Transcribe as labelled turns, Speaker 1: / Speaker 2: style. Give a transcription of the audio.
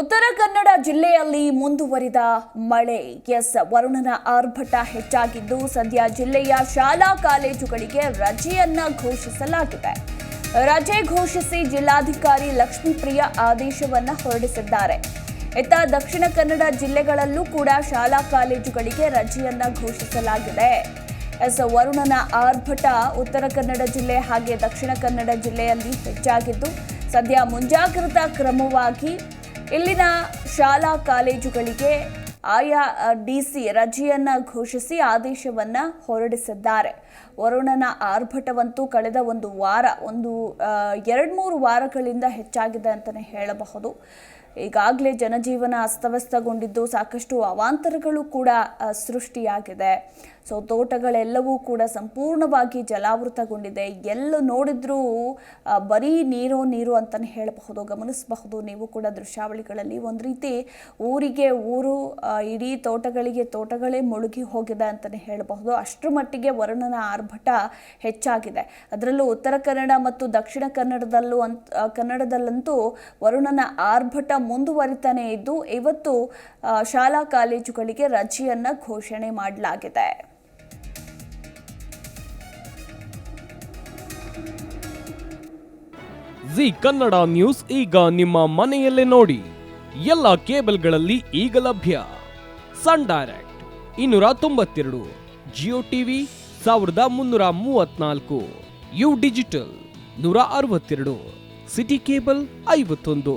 Speaker 1: ಉತ್ತರ ಕನ್ನಡ ಜಿಲ್ಲೆಯಲ್ಲಿ ಮುಂದುವರಿದ ಮಳೆ. ಎಸ್. ವರುಣನ ಆರ್ಭಟ ಹೆಚ್ಚಾಗಿದ್ದು ಸದ್ಯ ಜಿಲ್ಲೆಯ ಶಾಲಾ ಕಾಲೇಜುಗಳಿಗೆ ರಜೆಯನ್ನ ಘೋಷಿಸಲಾಗಿದೆ. ರಜೆ ಘೋಷಿಸಿ ಜಿಲ್ಲಾಧಿಕಾರಿ ಲಕ್ಷ್ಮೀಪ್ರಿಯ ಆದೇಶವನ್ನ ಹೊರಡಿಸಿದ್ದಾರೆ. ಇತ್ತ ದಕ್ಷಿಣ ಕನ್ನಡ ಜಿಲ್ಲೆಗಳಲ್ಲೂ ಕೂಡ ಶಾಲಾ ಕಾಲೇಜುಗಳಿಗೆ ರಜೆಯನ್ನ ಘೋಷಿಸಲಾಗಿದೆ. ಎಸ್. ವರುಣನ ಆರ್ಭಟ ಉತ್ತರ ಕನ್ನಡ ಜಿಲ್ಲೆ ಹಾಗೆ ದಕ್ಷಿಣ ಕನ್ನಡ ಜಿಲ್ಲೆಯಲ್ಲಿ ಹೆಚ್ಚಾಗಿದ್ದು ಸದ್ಯ ಮುಂಜಾಗ್ರತಾ ಕ್ರಮವಾಗಿ ಇಲ್ಲಿನ ಶಾಲಾ ಕಾಲೇಜುಗಳಿಗೆ ಆಯಾ ಡಿ ಸಿ ರಜೆಯನ್ನು ಘೋಷಿಸಿ ಆದೇಶವನ್ನ ಹೊರಡಿಸಿದ್ದಾರೆ. ವರುಣನ ಆರ್ಭಟವಂತೂ ಕಳೆದ ಒಂದು ವಾರ, ಒಂದು ಎರಡು ಮೂರು ವಾರಗಳಿಂದ ಹೆಚ್ಚಾಗಿದೆ ಅಂತಲೇ ಹೇಳಬಹುದು. ಈಗಾಗಲೇ ಜನಜೀವನ ಅಸ್ತವ್ಯಸ್ತಗೊಂಡಿದ್ದು ಸಾಕಷ್ಟು ಅವಾಂತರಗಳು ಕೂಡ ಸೃಷ್ಟಿಯಾಗಿದೆ. ಸೊ, ತೋಟಗಳೆಲ್ಲವೂ ಕೂಡ ಸಂಪೂರ್ಣವಾಗಿ ಜಲಾವೃತಗೊಂಡಿದೆ. ಎಲ್ಲ ನೋಡಿದ್ರೂ ಬರೀ ನೀರು ನೀರು ಅಂತಲೇ ಹೇಳಬಹುದು, ಗಮನಿಸಬಹುದು. ನೀವು ಕೂಡ ದೃಶ್ಯಾವಳಿಗಳಲ್ಲಿ ಒಂದು ರೀತಿ ಊರಿಗೆ ಊರು ಇಡೀ ತೋಟಗಳಿಗೆ ತೋಟಗಳೇ ಮುಳುಗಿ ಹೋಗಿದೆ ಅಂತಲೇ ಹೇಳಬಹುದು. ಅಷ್ಟರ ಮಟ್ಟಿಗೆ ವರ್ಣನ ಆರ್ಭಟ ಹೆಚ್ಚಾಗಿದೆ. ಅದರಲ್ಲೂ ಉತ್ತರ ಕನ್ನಡ ಮತ್ತು ದಕ್ಷಿಣ ಕನ್ನಡದಲ್ಲೂ ಅಂತ ಕನ್ನಡದಲ್ಲಂತೂ ವರುಣನ ಆರ್ಭಟ ಮುಂದುವರಿತಾನೆ ಇದ್ದು ಇವತ್ತು ಶಾಲಾ ಕಾಲೇಜುಗಳಿಗೆ ರಜೆಯನ್ನ ಘೋಷಣೆ ಮಾಡಲಾಗಿದೆ.
Speaker 2: ಜಿ ಕನ್ನಡ ನ್ಯೂಸ್ ಈಗ ನಿಮ್ಮ ಮನೆಯಲ್ಲೇ ನೋಡಿ. ಎಲ್ಲ ಕೇಬಲ್ಗಳಲ್ಲಿ ಈಗ ಲಭ್ಯ. ಸನ್ ಡೈರೆಕ್ಟ್ ಇನ್ನೂರ ತೊಂಬತ್ತೆರಡು, ಜಿಯೋ ಟಿವಿ ಸಾವಿರದ ಮುನ್ನೂರ ಮೂವತ್ನಾಲ್ಕು ಯು ಡಿಜಿಟಲ್ ನೂರ ಅರವತ್ತೆರಡು, ಸಿಟಿ ಕೇಬಲ್ ಐವತ್ತೊಂದು.